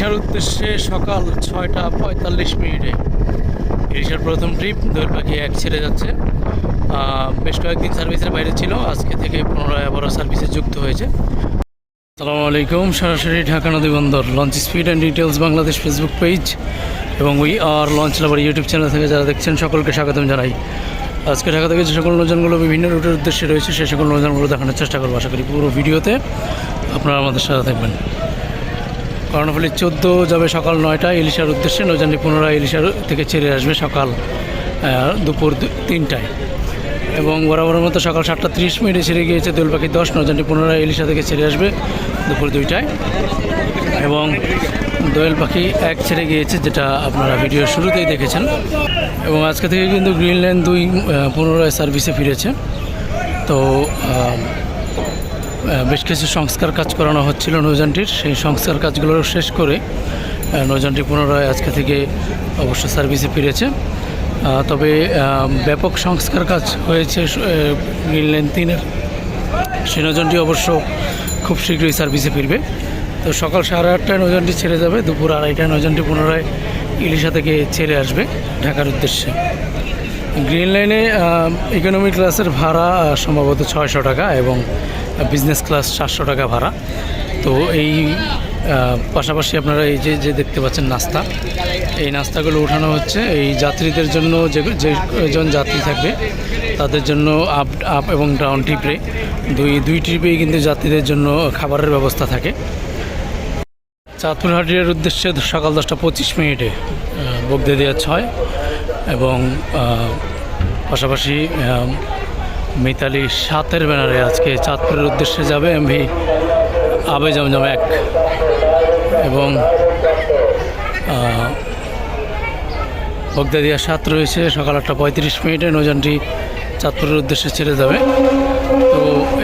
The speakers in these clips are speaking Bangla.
ইলিশার উদ্দেশ্যে সকাল ছয়টা পঁয়তাল্লিশ মিনিটে ইলিশার প্রথম ট্রিপ দোয়েল পাখি এক ছেড়ে যাচ্ছে। বেশ কয়েকদিন সার্ভিসের বাইরে ছিল, আজকে থেকে পুনরায় আবারও সার্ভিসে যুক্ত হয়েছে। আসসালামু আলাইকুম, সরাসরি ঢাকা নদী বন্দর। Launch speed and details Bangladesh Facebook page এবং we are launch lover YouTube channel থেকে যারা দেখছেন, সকলকে স্বাগতম জানাই। আজকে ঢাকা থেকে যে সকল নৌযানগুলো বিভিন্ন রুটের উদ্দেশ্যে রয়েছে সেই সকল নৌযানগুলো দেখানোর চেষ্টা করব। আশা করি পুরো ভিডিওতে আপনারা আমাদের সাথে থাকবেন। কর্ণফুলি চোদ্দ যাবে সকাল নয়টায় ইলিশার উদ্দেশ্যে, নৌযানটি পুনরায় ইলিশার থেকে ছেড়ে আসবে সকাল দুপুর তিনটায়। এবং বরাবরের মতো সকাল সাতটা তিরিশ মিনিটে ছেড়ে গিয়েছে দোল পাখি দশ, নৌযানটি পুনরায় ইলিশা থেকে ছেড়ে আসবে দুপুর দুইটায়। এবং দোয়েল পাখি এক ছেড়ে গিয়েছে, যেটা আপনারা ভিডিওর শুরুতেই দেখেছেন। এবং আজকে থেকে কিন্তু গ্রিনল্যান্ড দুই পুনরায় সার্ভিসে ফিরেছে। তো বেশ কিছু সংস্কার কাজ করানো হচ্ছিল নৌযানটির। সেই সংস্কার কাজগুলো শেষ করে আহ, নৌযানটি পুনরায় আজকে থেকে অবশ্য সার্ভিসে ফিরেছে। তবে ব্যাপক সংস্কার কাজ হয়েছে গ্রিনল্যান্ড তিনের। সেই নৌযানটি অবশ্য খুব শীঘ্রই সার্ভিসে ফিরবে। তো সকাল সাড়ে আটটায় নৌযানটি ছেড়ে যাবে দুপুর আড়াইটায় নৌযানটি পুনরায় ইলিশা থেকে ছেড়ে আসবে ঢাকার উদ্দেশ্যে। গ্রিন লাইনে ইকোনমি ক্লাসের ভাড়া সম্ভবত ছয়শো টাকা এবং বিজনেস ক্লাস সাতশো টাকা ভাড়া। তো এই পাশাপাশি আপনারা এই যে যে দেখতে পাচ্ছেন নাস্তা, এই নাস্তাগুলো উঠানো হচ্ছে। এই যাত্রীদের জন্য যে যেজন যাত্রী থাকবে, তাদের জন্য আপ আপ এবং ডাউন ট্রিপে দুই দুই ট্রিপেই কিন্তু যাত্রীদের জন্য খাবারের ব্যবস্থা থাকে। চাঁদপুর হাটিয়ার উদ্দেশ্যে সকাল দশটা পঁচিশ মিনিটে বগদে দেওয়া ছয় এবং পাশাপাশি মিতালি সাতের ব্যানারে আজকে চাঁদপুরের উদ্দেশ্যে যাবে এমভি আবে জমজম এক এবং বগদাদিয়া সাত রয়েছে। সকাল আটটা পঁয়ত্রিশ মিনিটে নৌযানটি চাঁদপুরের উদ্দেশ্যে ছেড়ে যাবে। তো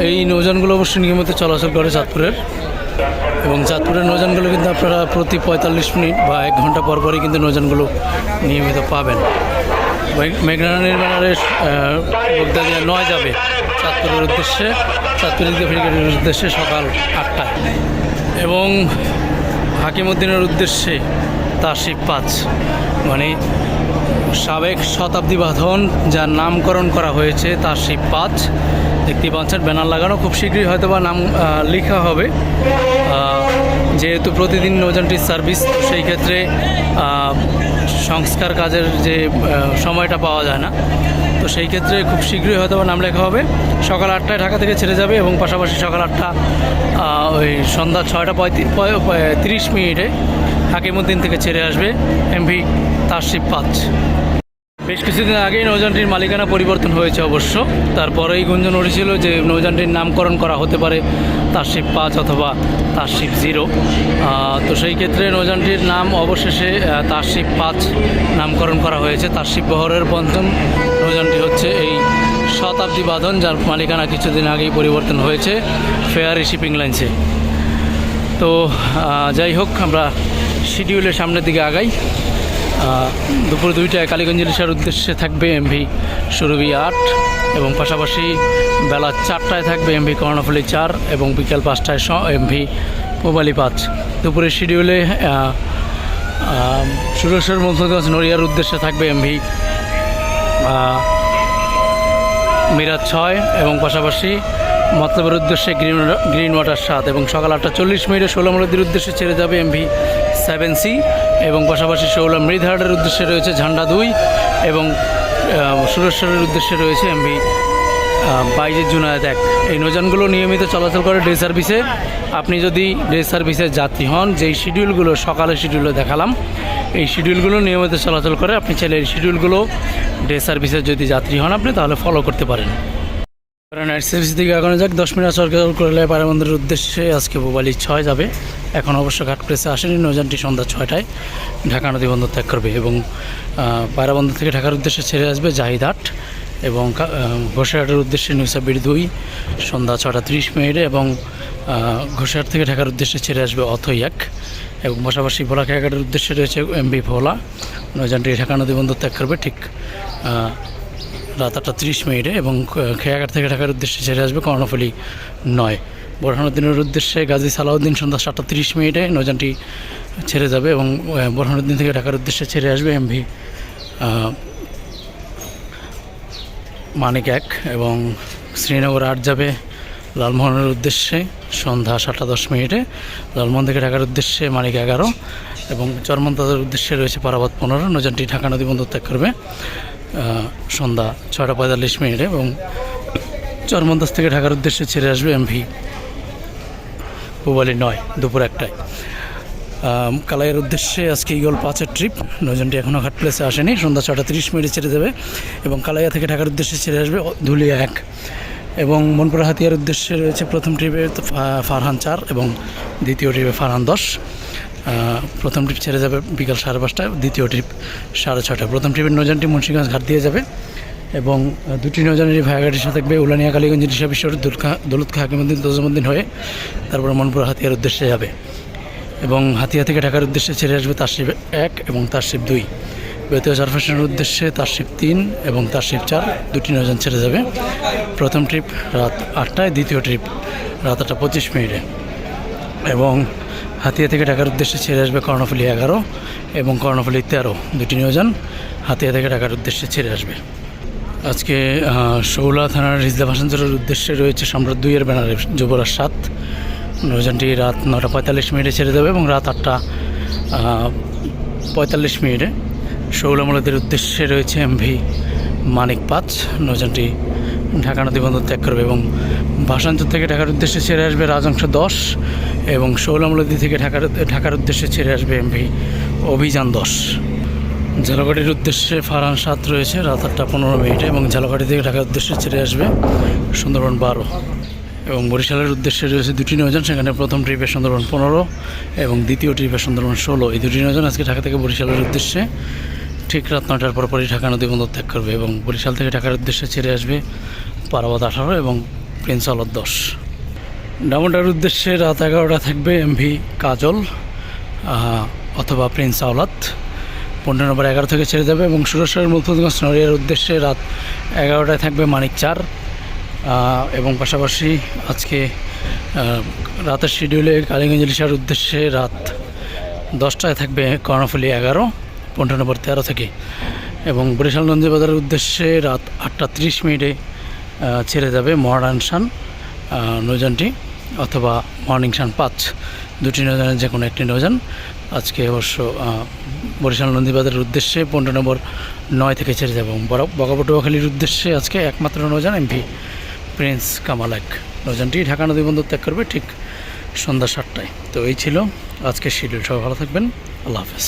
এই নৌযানগুলো অবশ্যই নিয়মিত চলাচল করে চাঁদপুরের। এবং চাঁদপুরের নৌযানগুলো কিন্তু আপনারা প্রতি পঁয়তাল্লিশ মিনিট বা এক ঘণ্টা পর পরই কিন্তু নৌযানগুলো নিয়মিত পাবেন। মেঘ- মেঘনা নির্মাণের বগদাদিয়া নয় যাবে চাঁদপুরের উদ্দেশ্যে ফেরিঘাটের উদ্দেশ্যে সকাল আটটায়। এবং হাকিমুদ্দিনের উদ্দেশ্যে তাসিফ পাঁচ। মানে সাবেক শতাব্দী বাঁধন, যার নামকরণ করা হয়েছে তার সেই পাঁচ। দেখতে পাচ্ছেন, ব্যানার লাগানো খুব শীঘ্রই হয়তো বা নাম লেখা হবে। যেহেতু প্রতিদিন নৌযানটির সার্ভিস, সেই ক্ষেত্রে সংস্কার কাজের যে সময়টা পাওয়া যায় না। তো সেই ক্ষেত্রে খুব শীঘ্রই হয়তো নাম লেখা হবে। সকাল আটটায় ঢাকা থেকে ছেড়ে যাবে এবং পাশাপাশি সকাল আটটা ওই সন্ধ্যা ছয়টা পঁয়ত্রিশ তিরিশ মিনিটে হাকিমুদ্দিন থেকে ছেড়ে আসবে এমভি তারশিপ পাঁচ। বেশ কিছুদিন আগেই নৌযানটির মালিকানা পরিবর্তন হয়েছে অবশ্য। তারপরেই গুঞ্জন উঠেছিল যে নৌযানটির নামকরণ করা হতে পারে তারশিপ পাঁচ অথবা তারশিপ জিরো। তো সেই ক্ষেত্রে নৌযানটির নাম অবশেষে আহ, তারশিপ পাঁচ নামকরণ করা হয়েছে। তারশিপ বহরের পঞ্চম নৌযানটি হচ্ছে এই শতাব্দী বাঁধন যার মালিকানা কিছুদিন আগেই পরিবর্তন হয়েছে ফেয়ারি শিপিং লাইন্সে। তো যাই হোক আমরা শিডিউলের সামনের দিকে আগাই। দুপুর দুইটায় কালীগঞ্জ ইলিশার উদ্দেশ্যে থাকবে এমভি সুরভি আট এবং পাশাপাশি বেলা চারটায় থাকবে এমভি কর্ণফুলি চার এবং বিকেল পাঁচটায় স এমভি মোবাইলি পাঁচ। দুপুরের শিডিউলে সুরেশ্বর মধ্যগঞ্জ নড়িয়ার উদ্দেশ্যে থাকবে এমভি মিরাজ ছয় এবং পাশাপাশি মতলবের উদ্দেশ্যে গ্রিন গ্রিন ওয়াটার সাত এবং সকাল আটটা চল্লিশ মিনিটে ষোলো ষোলামলদির উদ্দেশ্যে ছেড়ে যাবে এমভি সেভেন সি এবং পাশাপাশি ষোলো মৃদহাটের উদ্দেশ্যে রয়েছে ঝান্ডা দুই এবং সুরেশ্বরের উদ্দেশ্যে রয়েছে এমভি বাইজের জুনায়েত এক। এই নৌযানগুলো নিয়মিত চলাচল করে ডে সার্ভিসে। আপনি যদি ডে সার্ভিসের যাত্রী হন, যেই শিডিউলগুলো সকালের শিডিউলে দেখালাম, এই শিডিউলগুলো নিয়মিত চলাচল করে আপনি চাইলে এই শিডিউলগুলো ডে সার্ভিসের যদি যাত্রী হন আপনি, তাহলে ফলো করতে পারেন। নাইট সার্ভিস দিকে আগানো যাক। দশ মিনিট সরকার করলে পায়রাবন্দরের উদ্দেশ্যে আজকে বোবালি ছয় যাবে। এখন অবশ্য ঘাট প্রেসে আসেনি নৌযানটি সন্ধ্যা ছয়টায়। ঢাকা নদী বন্দর ত্যাগ করবে এবং পায়রাবন্দর থেকে ঢাকার উদ্দেশ্যে ছেড়ে আসবে জাহিদহাট এবং ঘোষাহাটের উদ্দেশ্যে নিউসাবির দুই, সন্ধ্যা ছটা তিরিশ মিনিটে এবং ঘোষাহাট থেকে ঢাকার উদ্দেশ্যে ছেড়ে আসবে অথই এক এবং পাশাপাশি ভোলা খেয়াঘাটের উদ্দেশ্যে রয়েছে এমবি ভোলা। নৌযানটি ঢাকা নদী বন্দর ত্যাগ করবে, ঠিক রাত আটটা তিরিশ মিনিটে এবং খেয়াঘাট থেকে ঢাকার উদ্দেশ্যে ছেড়ে আসবে কর্ণফুলি নয়। বোরহানুদ্দিনের উদ্দেশ্যে গাজী সালাউদ্দিন সন্ধ্যা সাতটা তিরিশ মিনিটে নৌযানটি ছেড়ে যাবে এবং বোরহানুদ্দিন থেকে ঢাকার উদ্দেশ্যে ছেড়ে আসবে এমভি মানিক এক এবং শ্রীনগর আট যাবে লালমোহনের উদ্দেশ্যে সন্ধ্যা সাতটা দশ মিনিটে, লালমোহন থেকে ঢাকার উদ্দেশ্যে মানিক এগারো এবং চরমন্তাদের উদ্দেশ্যে রয়েছে পারাবাদ পনেরো, নৌযানটি ঢাকা নদী বন্দর ত্যাগ করবে। সন্ধ্যা ছয়টা পঁয়তাল্লিশ মিনিটে এবং চরমন্দাজ থেকে ঢাকার উদ্দেশ্যে ছেড়ে আসবে এমভি পুবালি নয়, দুপুর একটায়। কালাইয়ের উদ্দেশ্যে আজকে ইগল পাঁচের ট্রিপ। নৌজানটি এখনও ঘাট প্লেসে আসেনি। সন্ধ্যা ছটা তিরিশ মিনিটে ছেড়ে দেবে এবং কালাইয়া থেকে ঢাকার উদ্দেশ্যে ছেড়ে আসবে ধুলিয়া এক। এবং মনপুরা হাতিয়ার উদ্দেশ্যে রয়েছে প্রথম ট্রিপে ফারহান চার এবং দ্বিতীয় ট্রিপে ফারহান দশ। প্রথম ট্রিপ ছেড়ে যাবে বিকাল সাড়ে পাঁচটায় দ্বিতীয় ট্রিপ সাড়ে ছটায় প্রথম ট্রিপের নৌজানটি মুন্সিগঞ্জ ঘাট দিয়ে যাবে এবং দুটি নৌজানেরই ভায়াঘাটের সাথে থাকবে উলানিয়া কালীগঞ্জ রিসা বিশ্বর দৌলত খা হাকিমুদ্দিন তোজমুদ্দিন হয়ে তারপর মনপুর হাতিয়ার উদ্দেশ্যে যাবে এবং হাতিয়া থেকে ঢাকার উদ্দেশ্যে ছেড়ে আসবে তারশিব এক এবং তারশিব দুই। বেতীয় চারফাসনের উদ্দেশ্যে তারশিব তিন এবং তারশিব চার দুটি নৌযান ছেড়ে যাবে। প্রথম ট্রিপ রাত আটটায়, দ্বিতীয় ট্রিপ রাত আটটা পঁচিশ মিনিটে এবং হাতিয়া থেকে ঢাকার উদ্দেশ্যে ছেড়ে আসবে কর্ণফুলি এগারো এবং কর্ণফুলি তেরো, দুটি নৌযান হাতিয়া থেকে ঢাকার উদ্দেশ্যে ছেড়ে আসবে। আজকে শৌলা থানার রিজদা ভাসাঞ্চলের উদ্দেশ্যে রয়েছে সম্রাট দুইয়ের ব্যানারে যুবরাজ সাত। নৌযানটি রাত নটা পঁয়তাল্লিশ মিনিটে ছেড়ে দেবে এবং রাত আটটা পঁয়তাল্লিশ মিনিটে শৌলামূলদের উদ্দেশ্যে রয়েছে এমভি। মানিক পাঁচ, নৌযানটি ঢাকা নদী বন্দর ত্যাগ করবে এবং ভাসাঞ্চল থেকে ঢাকার উদ্দেশ্যে ছেড়ে আসবে রাজংশ দশ এবং শৌলামূলদি থেকে ঢাকার ঢাকার উদ্দেশ্যে ছেড়ে আসবে এমভি অভিযান দশ। ঝালকাঠির উদ্দেশ্যে ফারহান সাত রয়েছে, রাত আটটা পনেরো মিনিটে এবং ঝালকাঠি থেকে ঢাকার উদ্দেশ্যে ছেড়ে আসবে সুন্দরবন বারো এবং বরিশালের উদ্দেশ্যে রয়েছে দুটি নৌযান, সেখানে প্রথম ট্রিপে সুন্দরবন পনেরো এবং দ্বিতীয় ট্রিপে সুন্দরবন ষোলো। এই দুটি নৌযান আজকে ঢাকা থেকে বরিশালের উদ্দেশ্যে ঠিক রাত নটার পরপরই ঢাকা নদী বন্দর ত্যাগ করবে এবং বরিশাল থেকে ঢাকার উদ্দেশ্যে ছেড়ে আসবে পারাবাদ আঠারো এবং প্রিন্স আলর দশ। ডামোডার উদ্দেশ্যে রাত এগারোটা থাকবে এমভি কাজল অথবা প্রিন্স আওলাত। পনেরো নম্বর এগারো থেকে ছেড়ে যাবে এবং সুরেশ্বরের মুলফুদগঞ্জ নড়িয়ার উদ্দেশ্যে রাত এগারোটায় থাকবে মানিক চার। এবং পাশাপাশি আজকে রাতের শিডিউলে কালীগঞ্জ ইলিশার উদ্দেশ্যে রাত দশটায় থাকবে কর্ণফুলি এগারো। পনেরো নম্বর তেরো থেকে। এবং বরিশাল নন্দীবাজারের উদ্দেশ্যে রাত আটটা তিরিশ মিনিটে ছেড়ে যাবে মহারান শান আহ, নৌযানটি অথবা মর্নিং সান পাঁচ। দুটি নৌযানের যে কোনো একটি নৌযান। আজকে অবশ্য বরিশাল নন্দীবাজারের উদ্দেশ্যে পনেরো নম্বর নয় থেকে ছেড়ে যাবে। এবং বড় বগাপটুয়াখালীর উদ্দেশ্যে আজকে একমাত্র নৌযান এমভি প্রিন্স কামাল এক নৌযানটি ঢাকা নদী বন্দর ত্যাগ করবে ঠিক সন্ধ্যা সাতটায়। তো এই ছিল আজকের শিডিউল। সবাই ভালো থাকবেন। আল্লাহ হাফেজ।